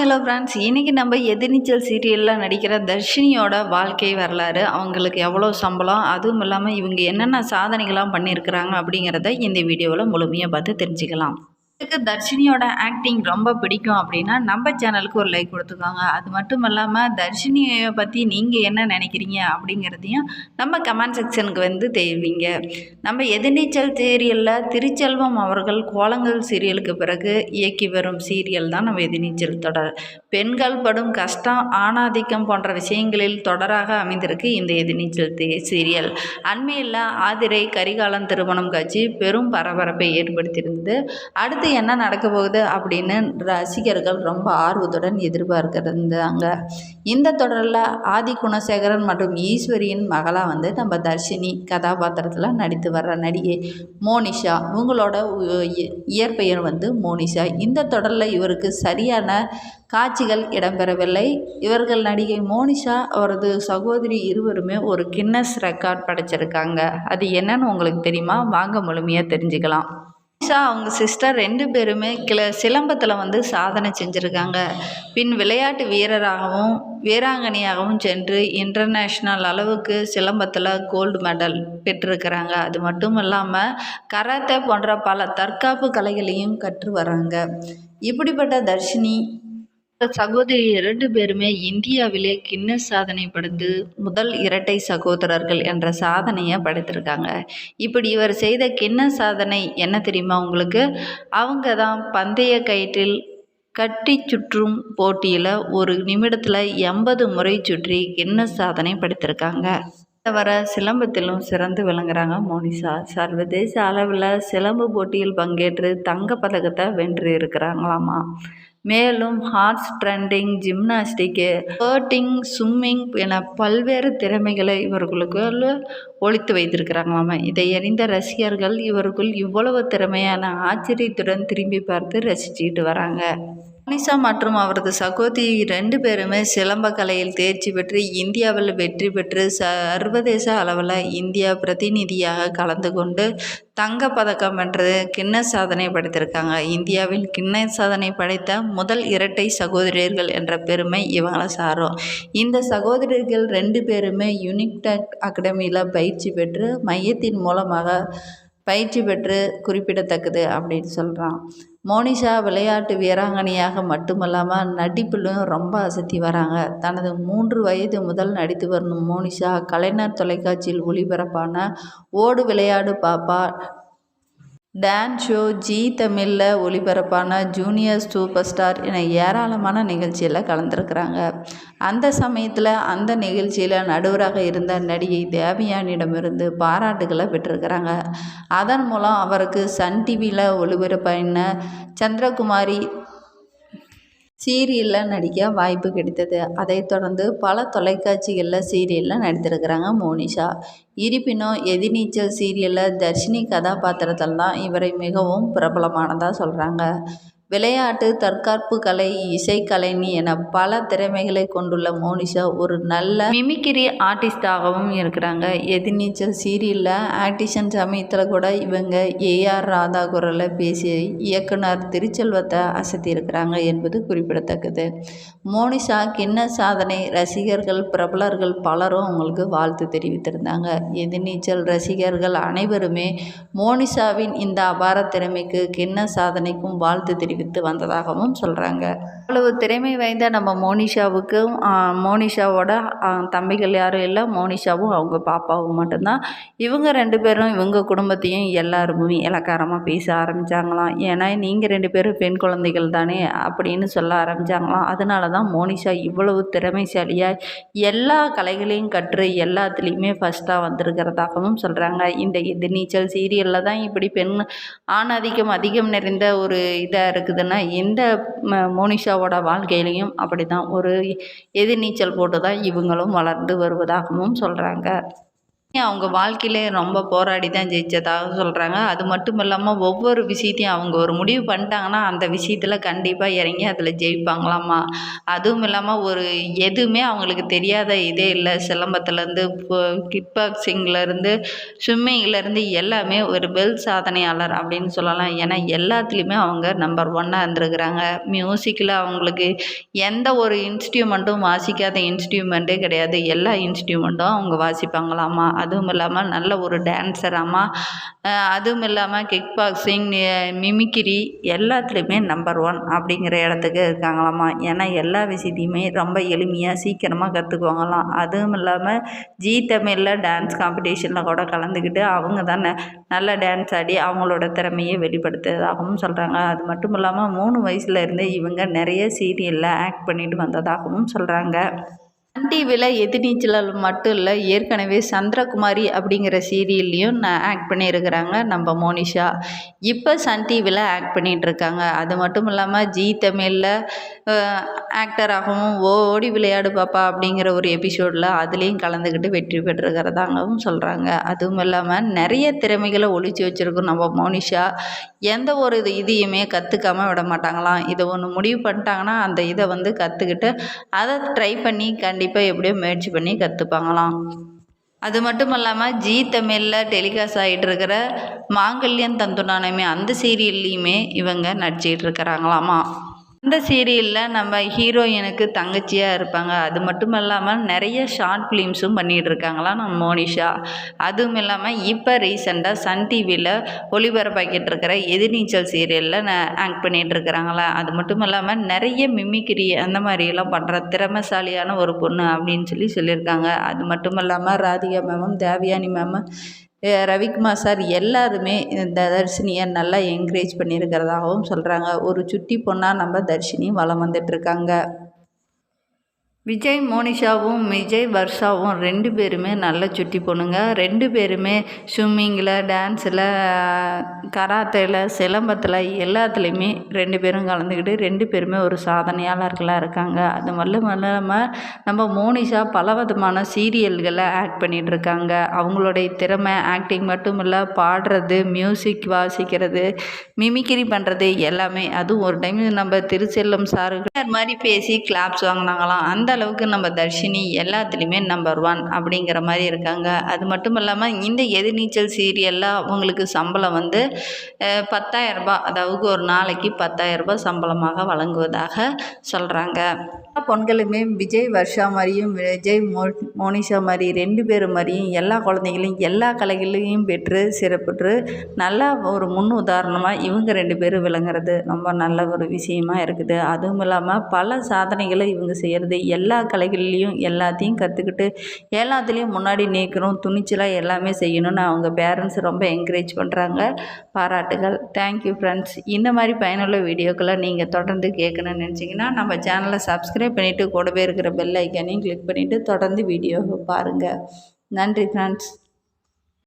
Hello friends இன்றைக்கி நம்ம எதிர்நீச்சல் சீரியலில் நடிக்கிற தர்ஷினியோட வாழ்க்கை வரலாறு அவங்களுக்கு எவ்வளோ சம்பளம் அதுவும் இல்லாமல் இவங்க என்னென்ன சாதனைகள்லாம் பண்ணியிருக்கிறாங்க அப்படிங்கிறத இந்த வீடியோவில் முழுமையாக பார்த்து தெரிஞ்சுக்கலாம். எனக்கு தர்ஷினியோட ஆக்டிங் ரொம்ப பிடிக்கும் அப்படின்னா நம்ம சேனலுக்கு ஒரு லைக் கொடுத்துக்கோங்க. அது மட்டும் இல்லாமல் தர்ஷினியை பற்றி நீங்கள் என்ன நினைக்கிறீங்க அப்படிங்கிறதையும் நம்ம கமெண்ட் செக்ஷனுக்கு வந்து தெரிவிங்க. நம்ம எதிர்நீச்சல் சீரியலில் திருச்செல்வம் அவர்கள் கோலங்கள் சீரியலுக்கு பிறகு இயக்கி வரும் சீரியல் தான் நம்ம எதிர்நீச்சல் தொடர். பெண்கள் படும் கஷ்டம் ஆணாதிக்கம் போன்ற விஷயங்களில் தொடராக அமைந்திருக்கு இந்த எதிர்நீச்சல் சீரியல் அண்மையில் ஆதிரை கரிகாலன் திருமணம் காட்சி பெரும் பரபரப்பை ஏற்படுத்தியிருந்தது. அடுத்து என்ன நடக்க போகுது அப்படின்னு ரசிகர்கள் ரொம்ப ஆர்வத்துடன் எதிர்பார்க்கிறாங்க. இந்த தொடரில் ஆதி குணசேகரன் மற்றும் ஈஸ்வரியின் மகளாக வந்து நம்ம தர்ஷினி கதாபாத்திரத்தில் நடித்து வர்ற நடிகை மோனிஷா. இவங்களோட இயற்பெயர் வந்து மோனிஷா. இந்த தொடரில் இவருக்கு சரியான காட்சிகள் இடம்பெறவில்லை. இவர்கள் நடிகை மோனிஷா அவரது சகோதரி இருவருமே ஒரு கின்னஸ் ரெக்கார்ட் படைச்சிருக்காங்க. அது என்னன்னு உங்களுக்கு தெரியுமா? வாங்க முழுமையாக தெரிஞ்சுக்கலாம். நிஷா அவங்க சிஸ்டர் ரெண்டு பேருமே கிள சிலம்பத்தில் வந்து சாதனை செஞ்சுருக்காங்க. பின் விளையாட்டு வீரராகவும் வீராங்கனையாகவும் சென்று இன்டர்நேஷ்னல் அளவுக்கு சிலம்பத்தில் கோல்டு மெடல் பெற்றிருக்கிறாங்க. அது மட்டும் இல்லாமல் கராத்தே போன்ற பல தற்காப்பு கலைகளையும் கற்று வராங்க. இப்படிப்பட்ட தர்ஷினி சகோதரி இரண்டு பேருமே இந்தியாவிலே கின்னஸ் சாதனை படைத்து முதல் இரட்டை சகோதரர்கள் என்ற சாதனையை படைத்திருக்காங்க. இப்படி இவர் செய்த கின்னஸ் சாதனை என்ன தெரியுமா உங்களுக்கு? அவங்க தான் பந்தய கயிற்றில் கட்டி சுற்றும் போட்டியில் ஒரு நிமிடத்தில் எண்பது முறை சுற்றி கின்னஸ் சாதனை படைத்திருக்காங்க. வர சிலம்பத்திலும் சிறந்து விளங்குறாங்க மோனிஷா. சர்வதேச அளவில் சிலம்பு போட்டியில் பங்கேற்று தங்கப்பதக்கத்தை வென்று இருக்கிறாங்களாமா மேலும் ஹார்ஸ் ட்ரெண்டிங் ஜிம்னாஸ்டிக்கு பேர்ட்டிங் ஸ்விம்மிங் என பல்வேறு திறமைகளை இவர்களுக்குள் ஒழித்து வைத்திருக்கிறாங்களாமா. இதை அறிந்த ரசிகர்கள் இவருக்குள் இவ்வளவு திறமையான ஆச்சரியத்துடன் திரும்பி பார்த்து ரசிச்சுக்கிட்டு வராங்க. மனிஷா மற்றும் அவரது சகோதரி ரெண்டு பேருமே சிலம்ப கலையில் தேர்ச்சி பெற்று இந்தியாவில் வெற்றி பெற்று சர்வதேச அளவில் இந்தியா பிரதிநிதியாக கலந்து கொண்டு தங்கப்பதக்கம் வென்றது. கிண்ண சாதனை படைத்திருக்காங்க. இந்தியாவில் கிண்ண சாதனை படைத்த முதல் இரட்டை சகோதரியர்கள் என்ற பெருமை இவங்களை சாரும். இந்த சகோதரர்கள் ரெண்டு பேருமே யூனிக்டெக் அகாடமியில் பயிற்சி பெற்று மையத்தின் மூலமாக பயிற்சி பெற்று குறிப்பிடத்தக்கது அப்படின்னு சொல்கிறான் மோனிஷா விளையாட்டு வீராங்கனையாக மட்டுமல்லாமல் நடிப்பிலும் ரொம்ப அசத்தி வராங்க. தனது மூன்று வயது முதல் நடித்து வரும் மோனிஷா கலைஞர் தொலைக்காட்சியில் ஒளிபரப்பான ஓடு விளையாடு பாப்பா டான்ஸ் ஷோ ஜி தமிழில் ஒளிபரப்பான ஜூனியர் சூப்பர் ஸ்டார் என ஏராளமான நிகழ்ச்சியில் கலந்துருக்கிறாங்க. அந்த சமயத்தில் அந்த நிகழ்ச்சியில் நடுவராக இருந்த நடிகை தேவயானிடமிருந்து பாராட்டுகளை பெற்றிருக்கிறாங்க. அதன் மூலம் அவருக்கு சன் டிவியில் ஒளிபரப்பான சந்திரகுமாரி சீரியலில் நடிக்க வாய்ப்பு கிடைத்தது. அதைத் தொடர்ந்து பல தொலைக்காட்சிகளில் சீரியலில் நடித்திருக்கிறாங்க மோனிஷா. இருப்பினும் எதிர்நீச்சல் சீரியலில் தர்ஷினி கதாபாத்திரத்தில் தான் இவரை மிகவும் பிரபலமானதாக சொல்கிறாங்க விளையாட்டு தற்காப்பு கலை இசைக்கலைஞி என பல திறமைகளை கொண்டுள்ள மோனிஷா ஒரு நல்ல மிமிக்கிரி ஆர்டிஸ்டாகவும் இருக்கிறாங்க. எதிர்நீச்சல் சீரியலில் ஆக்டிஷன் சமயத்தில் கூட இவங்க ஏஆர் ராதா குரலில் பேசி இயக்குனர் திருச்செல்வத்தை அசத்தி இருக்கிறாங்க என்பது குறிப்பிடத்தக்கது. மோனிஷா கிண்ண சாதனை? ரசிகர்கள் பிரபலர்கள் பலரும் அவங்களுக்கு வாழ்த்து தெரிவித்திருந்தாங்க. எதிர்நீச்சல் ரசிகர்கள் அனைவருமே மோனிஷாவின் இந்த அபார திறமைக்கு கிண்ண சாதனைக்கும் வாழ்த்து தெரிவி விற்று வந்ததாகவும் சொல்கிறாங்க அவ்வளவு திறமை வாய்ந்த நம்ம மோனிஷாவுக்கும் மோனிஷாவோட தம்பிகள் யாரும் இல்லை. மோனிஷாவும் அவங்க பாப்பாவும் மட்டும்தான். இவங்க ரெண்டு பேரும் இவங்க குடும்பத்தையும் எல்லாருமே இலக்காரமாக பேச ஆரம்பித்தாங்களாம் ஏன்னா நீங்கள் ரெண்டு பேரும் பெண் குழந்தைகள் தானே அப்படின்னு சொல்ல ஆரம்பித்தாங்களாம் அதனால தான் மோனிஷா இவ்வளவு திறமைசாலியாக எல்லா கலைகளையும் கற்று எல்லாத்துலேயுமே ஃபஸ்ட்டாக வந்திருக்கிறதாகவும் சொல்கிறாங்க இந்த இது நீச்சல் சீரியலில் தான் இப்படி பெண் ஆணாதிக்கம் அதிகம் நிறைந்த ஒரு இதாக இருக்குது இருக்குதுன்னா இந்த மோனிஷாவோட வாழ்க்கையிலையும் அப்படி தான் ஒரு எதிர்நீச்சல் போட்டு தான் இவங்களும் வளர்ந்து வருவதாகவும் சொல்கிறாங்க அவங்க வாழ்க்கையிலே ரொம்ப போராடி தான் ஜெயிச்சதாக சொல்கிறாங்க அது மட்டும் இல்லாமல் ஒவ்வொரு விஷயத்தையும் அவங்க ஒரு முடிவு பண்ணிட்டாங்கன்னா அந்த விஷயத்தில் கண்டிப்பாக இறங்கி அதில் ஜெயிப்பாங்களாம்மா அதுவும் இல்லாமல் ஒரு எதுவுமே அவங்களுக்கு தெரியாத இதே இல்லை. சிலம்பத்துலேருந்து கிக் பாக்ஸிங்லேருந்து ஸ்விம்மிங்லேருந்து எல்லாமே ஒரு வெல் சாதனையாளர் அப்படின்னு சொல்லலாம். ஏன்னா எல்லாத்துலேயுமே அவங்க நம்பர் ஒன்னாக இருந்திருக்கிறாங்க. மியூசிக்கில் அவங்களுக்கு எந்த ஒரு இன்ஸ்ட்ருமெண்ட்டும் வாசிக்காத இன்ஸ்ட்ருமெண்ட்டே கிடையாது. எல்லா இன்ஸ்ட்ருமெண்ட்டும் அவங்க வாசிப்பாங்களாமா? அதுவும் இல்லாமல் நல்ல ஒரு டான்ஸராம்மா அதுவும் இல்லாமல் கிக் பாக்ஸிங் மிமிக்கிரி எல்லாத்துலேயுமே நம்பர் ஒன் அப்படிங்கிற இடத்துக்கு இருக்காங்களாம்மா. ஏன்னா எல்லா விஷயத்தையுமே ரொம்ப எளிமையாக சீக்கிரமாக கற்றுக்குவாங்களாம் அதுவும் இல்லாமல் ஜீ தமிழில் டான்ஸ் காம்படிஷனில் கூட கலந்துக்கிட்டு அவங்க தானே நல்ல டான்ஸ் ஆடி அவங்களோட திறமையை வெளிப்படுத்துறதாகவும் சொல்கிறாங்க அது மட்டும் இல்லாமல் மூணு வயசுல இருந்தே இவங்க நிறைய சீரியலில் ஆக்ட் பண்ணிட்டு வந்ததாகவும் சொல்கிறாங்க சன் டிவியில் எதிர்நீச்சல் மட்டும் இல்லை ஏற்கனவே சந்திரகுமாரி அப்படிங்கிற சீரியல்லையும் நான் ஆக்ட் பண்ணியிருக்கிறாங்க நம்ம மோனிஷா. இப்போ சன் டிவியில் ஆக்ட் பண்ணிகிட்ருக்காங்க. அது மட்டும் இல்லாமல் ஜீ தமிழில் ஆக்டராகவும் ஓடி விளையாடு பாப்பா அப்படிங்கிற ஒரு எபிசோடில் அதுலேயும் கலந்துக்கிட்டு வெற்றி பெற்றிருக்கிறதாகவும் சொல்கிறாங்க அதுவும் இல்லாமல் நிறைய திறமைகளை ஒழிச்சு வச்சுருக்கோம் நம்ம மோனிஷா. எந்த ஒரு இது இதையுமே கற்றுக்காம விட மாட்டாங்களாம். இதை ஒன்று முடிவு பண்ணிட்டாங்கன்னா அந்த இதை வந்து கற்றுக்கிட்டு அதை ட்ரை பண்ணி கண்டிப்பாக எப்படியோ முயற்சி பண்ணி கற்றுப்பாங்களாம் அது மட்டும் இல்லாமல் ஜீ தமிழில் டெலிகாஸ்ட் ஆகிட்டு இருக்கிற மாங்கல்யம் தந்துனானமே அந்த சீரியல்லையுமே இவங்க நடிச்சிட்டு இருக்கிறாங்களாமா. அந்த சீரியலில் நம்ம ஹீரோயினுக்கு தங்கச்சியாக இருப்பாங்க. அது மட்டும் இல்லாமல் நிறைய ஷார்ட் ஃபிலிம்ஸும் பண்ணிகிட்டு இருக்காங்களாம் நம்ம மோனிஷா. அதுவும் இல்லாமல் இப்போ ரீசெண்டாக சன் டிவியில் ஒளிபரப்பாக்கிட்டு இருக்கிற எதிர்நீச்சல் சீரியலில் ஆக்ட் பண்ணிகிட்டு இருக்கிறாங்களா. அது மட்டும் இல்லாமல் நிறைய மிமிக்ரி அந்த மாதிரியெல்லாம் பண்ணுற திறமைசாலியான ஒரு பொண்ணு அப்படின்னு சொல்லி சொல்லியிருக்காங்க. அது மட்டும் இல்லாமல் ராதிகா மேமும் தேவயானி மேமும் ரவிக்குமார் சார் எல்லாருமே இந்த தர்ஷினியை நல்லா என்கரேஜ் பண்ணியிருக்கிறதாகவும் சொல்கிறாங்க ஒரு சுட்டி பொண்ணாக நம்ம தர்ஷினி வளம் வந்துட்டுருக்காங்க விஜய் மோனிஷாவும் விஜய் வர்ஷாவும் ரெண்டு பேருமே நல்ல சுட்டி பொண்ணுங்க. ரெண்டு பேருமே ஸ்விம்மிங்கில் டான்ஸில் கராத்தேயில் சிலம்பத்தில் எல்லாத்துலேயுமே ரெண்டு பேரும் கலந்துக்கிட்டு ரெண்டு பேருமே ஒரு சாதனையாளர்களாக இருக்காங்க. அது மட்டும் இல்லாமல் நம்ம மோனிஷா பல விதமான சீரியல்களை ஆக்ட் பண்ணிகிட்ருக்காங்க அவங்களுடைய திறமை ஆக்டிங் மட்டும் இல்லை பாடுறது மியூசிக் வாசிக்கிறது மிமிக்ரி பண்ணுறது எல்லாமே. அதுவும் ஒரு டைம் நம்ம திருச்செல்லம் சாரு மாதிரி பேசி கிளாப்ஸ் வாங்கினாங்களாம். அந்த அளவுக்கு நம்ம தர்ஷினி எல்லாத்துலேயுமே நம்பர் ஒன் அப்படிங்கிற மாதிரி இருக்காங்க. அது மட்டும் இல்லாமல் இந்த எதிர்நீச்சல் சீரியலில் அவங்களுக்கு சம்பளம் வந்து பத்தாயிரரூபா அதாவது ஒரு நாளைக்கு பத்தாயிரரூபா சம்பளமாக வழங்குவதாக சொல்கிறாங்க பொண்களுமே விஜய் வர்ஷா மாதிரியும் விஜய் மோ மோனிஷா மாதிரி ரெண்டு பேரும் மாதிரியும் எல்லா குழந்தைங்களையும் எல்லா கலைகளையும் பெற்று சிறப்புற்று நல்லா ஒரு முன் உதாரணமாக இவங்க ரெண்டு பேரும் விளங்குறது ரொம்ப நல்ல ஒரு விஷயமா இருக்குது. அதுவும் இல்லாமல் பல சாதனைகளை இவங்க செய்கிறது எல்லா கலைகள்லேயும் எல்லாத்தையும் கற்றுக்கிட்டு எல்லாத்துலேயும் முன்னாடி நீக்கணும் துணிச்சலாக எல்லாமே செய்யணும்னு அவங்க பேரண்ட்ஸ் ரொம்ப என்கரேஜ் பண்ணுறாங்க பாராட்டுகள். தேங்க்யூ ஃப்ரெண்ட்ஸ் இந்த மாதிரி பயனுள்ள வீடியோக்களை நீங்கள் தொடர்ந்து கேட்கணும்னு நினச்சிங்கன்னா நம்ம சேனலை சப்ஸ்கிரைப் பண்ணிவிட்டு கூடவே இருக்கிற பெல் ஐக்கானையும் கிளிக் பண்ணிவிட்டு தொடர்ந்து வீடியோவை பாருங்கள் நன்றி ஃப்ரெண்ட்ஸ்